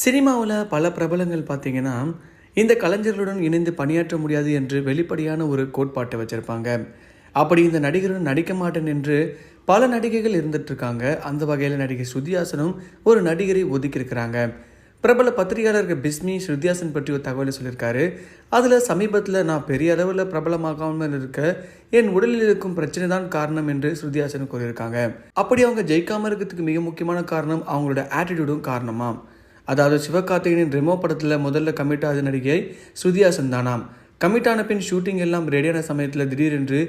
சினிமாவில் பல பிரபலங்கள் பார்த்தீங்கன்னா இந்த கலைஞர்களுடன் இணைந்து பணியாற்ற முடியாது என்று வெளிப்படையான ஒரு கோட்பாட்டை வச்சுருப்பாங்க. அப்படி இந்த நடிகருடன் நடிக்க மாட்டேன் என்று பல நடிகைகள் இருந்துட்டுருக்காங்க அந்த வகையில் நடிகை ஸ்ருதிஹாசனும் ஒரு நடிகரை ஒதுக்கியிருக்கிறாங்க. பிரபல பத்திரிகையாளர்கள் பிஸ்மி ஸ்ருதிஹாசன் பற்றி ஒரு தகவலை சொல்லியிருக்காரு. அதில் சமீபத்தில் நான் பெரிய அளவில் பிரபலமாகாமல் இருக்க என் உடலில் இருக்கும் பிரச்சனை தான் காரணம் என்று ஸ்ருதிஹாசன் கூறியிருக்காங்க. அப்படி அவங்க ஜெயிக்காமல் இருக்கிறதுக்கு மிக முக்கியமான காரணம் அவங்களோட ஆட்டிடியூடும் காரணமாக அதாவது சிவகார்த்திகேயனின் ரெமோ படத்தில் முதல்ல கமிட் ஆகுது நடிகை ஸ்ருதிஹாசன் தானாம். கமிட் ஆன பின் ஷூட்டிங் எல்லாம் ரெடியான சமயத்தில் திடீரென்று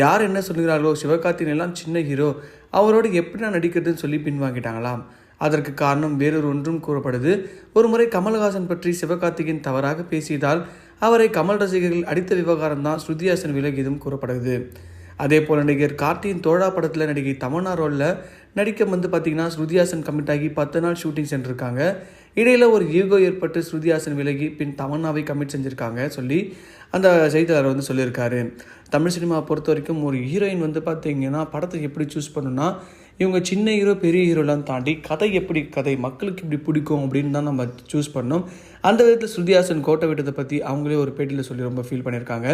யார் என்ன சொல்கிறார்களோ சிவகார்த்திகேயன் எல்லாம் சின்ன ஹீரோ அவரோடு எப்படி நான் நடிக்கிறதுன்னு சொல்லி பின்வாங்கிட்டாங்களாம் அதற்கு காரணம் வேறொரு ஒன்றும் கூறப்படுது. ஒரு முறை கமல்ஹாசன் பற்றி சிவகார்த்திகேயன் தவறாக பேசியதால் அவரை கமல் ரசிகர்கள் அடித்த விவகாரம் தான் ஸ்ருதிஹாசன் விலகியதும் கூறப்படுது அதே போல் நடிகர் கார்த்தியின் தோழா படத்தில் நடிகை தமன்னா ரோலில் நடிக்க வந்து பார்த்தீங்கன்னா ஸ்ருதிஹாசன் கமிட் ஆகி பத்து நாள் ஷூட்டிங் சென்றிருக்காங்க. இடையில் ஒரு ஈகோ ஏற்பட்டு ஸ்ருதிஹாசன் விலகி பின் தமன்னாவை கமிட் செஞ்சுருக்காங்க சொல்லி அந்த செய்தியாளர் வந்து சொல்லியிருக்காரு. தமிழ் சினிமா பொறுத்த வரைக்கும் ஒரு ஹீரோயின் வந்து பார்த்தீங்கன்னா படத்தை எப்படி சூஸ் பண்ணுன்னா இவங்க சின்ன ஹீரோ பெரிய ஹீரோலாம் தாண்டி கதை எப்படி கதை மக்களுக்கு இப்படி பிடிக்கும் அப்படின்னு தான் நம்ம சூஸ் பண்ணோம். அந்த விதத்தில் ஸ்ருதிஹாசன் கோட்டை விட்டதை பற்றி அவங்களே ஒரு பேட்டியில் சொல்லி ரொம்ப ஃபீல் பண்ணியிருக்காங்க.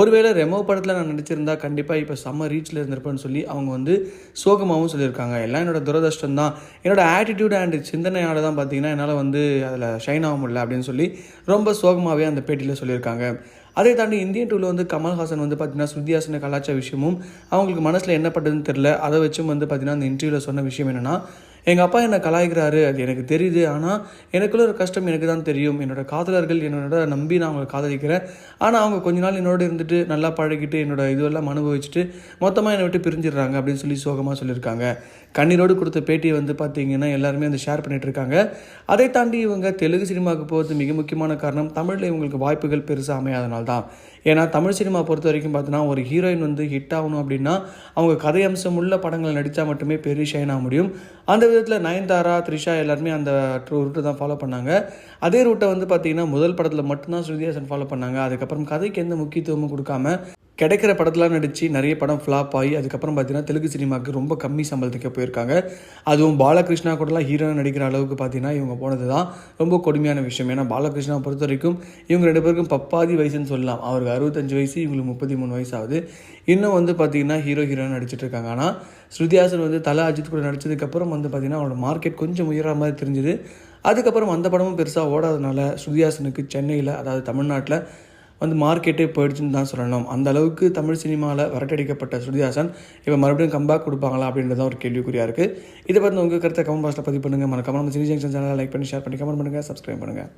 ஒருவேளை ரெமோ படத்தில் நான் நடிச்சிருந்தா கண்டிப்பாக இப்போ செம்ம ரீச்சில் இருந்திருப்பேன்னு சொல்லி அவங்க வந்து சோகமாகவும் சொல்லியிருக்காங்க. எல்லாம் என்னோட துரதிருஷ்டம் தான். என்னோட ஆட்டிடியூட் அண்ட் சிந்தனையால் தான் பார்த்தீங்கன்னா என்னால் வந்து அதில் ஷைன் ஆக முடியல அப்படின்னு சொல்லி ரொம்ப சோகமாகவே அந்த பேட்டியில் சொல்லியிருக்காங்க. அதை தாண்டி இந்தியன் டூவில் வந்து கமல்ஹாசன் வந்து பார்த்தீங்கன்னா ஸ்ருதிஹாசனை கலாச்சார விஷயமும் அவங்களுக்கு மனசில் என்னப்பட்டதுன்னு தெரில அதை வச்சும் வந்து பார்த்தீங்கன்னா அந்த இன்டர்வியூவில் சொன்ன விஷயம் என்னென்னா எங்கள் அப்பா என்னை கலாய்க்கிறாரு அது எனக்கு தெரியுது. ஆனால் எனக்குள்ள ஒரு கஷ்டம் எனக்கு தான் தெரியும். என்னோட காதலர்கள் என்னோட நம்பி நான் அவங்களை காதலிக்கிறேன். ஆனால் அவங்க கொஞ்ச நாள் என்னோட இருந்துட்டு நல்லா பழகிட்டு என்னோட இதுவெல்லாம் அனுபவிச்சுட்டு மொத்தமாக என்னை விட்டு பிரிஞ்சிடுறாங்க அப்படின்னு சொல்லி சோகமாக சொல்லியிருக்காங்க. கண்ணீரோடு கொடுத்த பேட்டியை வந்து பார்த்தீங்கன்னா எல்லாருமே வந்து ஷேர் பண்ணிகிட்டு இருக்காங்க. அதை தாண்டி இவங்க தெலுங்கு சினிமாவுக்கு போகிறது மிக முக்கியமான காரணம் தமிழில் இவங்களுக்கு வாய்ப்புகள் பெருசாக அமையாதனால தான் ஏன்னா தமிழ் சினிமா பொறுத்த வரைக்கும் பார்த்தீங்கன்னா ஒரு ஹீரோயின் வந்து ஹிட் ஆகணும் அப்படின்னா அவங்க கதை அம்சம் உள்ள படங்கள் நடித்தா மட்டுமே பெரிய ஷைன் ஆக முடியும். அந்த விதத்தில் நயன்தாரா த்ரிஷா எல்லாருமே அந்த ரூட்டை தான் ஃபாலோ பண்ணாங்க. அதே ரூட்டை வந்து பார்த்தீங்கன்னா முதல் படத்தில் மட்டும்தான் ஸ்ருதிஹாசன் ஃபாலோ பண்ணாங்க. அதுக்கப்புறம் கதைக்கு எந்த முக்கியத்துவமும் கொடுக்காம கிடைக்கிற படத்தெலாம் நடித்து நிறைய படம் ஃப்ளாப் ஆகி அதுக்கப்புறம் பார்த்தீங்கன்னா தெலுங்கு சினிமாவுக்கு ரொம்ப கம்மி சம்பளத்துக்கு போயிருக்காங்க. அதுவும் பாலகிருஷ்ணா கூடலாம் ஹீரோ நடிக்கிற அளவுக்கு பார்த்தீங்கன்னா இவங்க போனது தான் ரொம்ப கொடுமையான விஷயம். ஏன்னா பாலகிருஷ்ணா பொறுத்த வரைக்கும் இவங்க ரெண்டு பேருக்கும் பப்பாதி வயசுன்னு சொல்லலாம். அவருக்கு அறுபத்தஞ்சு வயசு இவங்களுக்கு முப்பத்தி மூணு வயசு ஆகுது இன்னும் வந்து பார்த்தீங்கன்னா ஹீரோ ஹீரோயின் நடிச்சிட்டு இருக்காங்க ஆனால் ஸ்ருதிஹாசன் வந்து தலை அஜித் கூட நடித்ததுக்கப்புறம் வந்து பார்த்தீங்கன்னா அவரோட மார்க்கெட் கொஞ்சம் உயர மாதிரி தெரிஞ்சுது. அதுக்கப்புறம் அந்த படமும் பெருசாக ஓடாதனால ஸ்ருதிஹாசனுக்கு சென்னையில் அதாவது தமிழ்நாட்டில் வந்து மார்க்கெட்டே போயிடுச்சுன்னு தான் சொல்லணும். அந்த அளவுக்கு தமிழ் சினிமாவில் விரட்டடிக்கப்பட்ட ஸ்ருதிஹாசன் இப்போ மறுபடியும் கம்பேக் கொடுப்பாங்களா அப்படின்றத ஒரு கேள்விக்குறியாக இருக்குது இதை பற்றி உங்கள் கருத்தை கமெண்ட் பாக்ஸில் பதிவு பண்ணுங்கள் மறக்காம நம்ம சினி ஜங்ஷன் சேனலை லைக் பண்ணி ஷேர் பண்ணி கமெண்ட் பண்ணுங்கள் சப்ஸ்கிரைப் பண்ணுங்கள்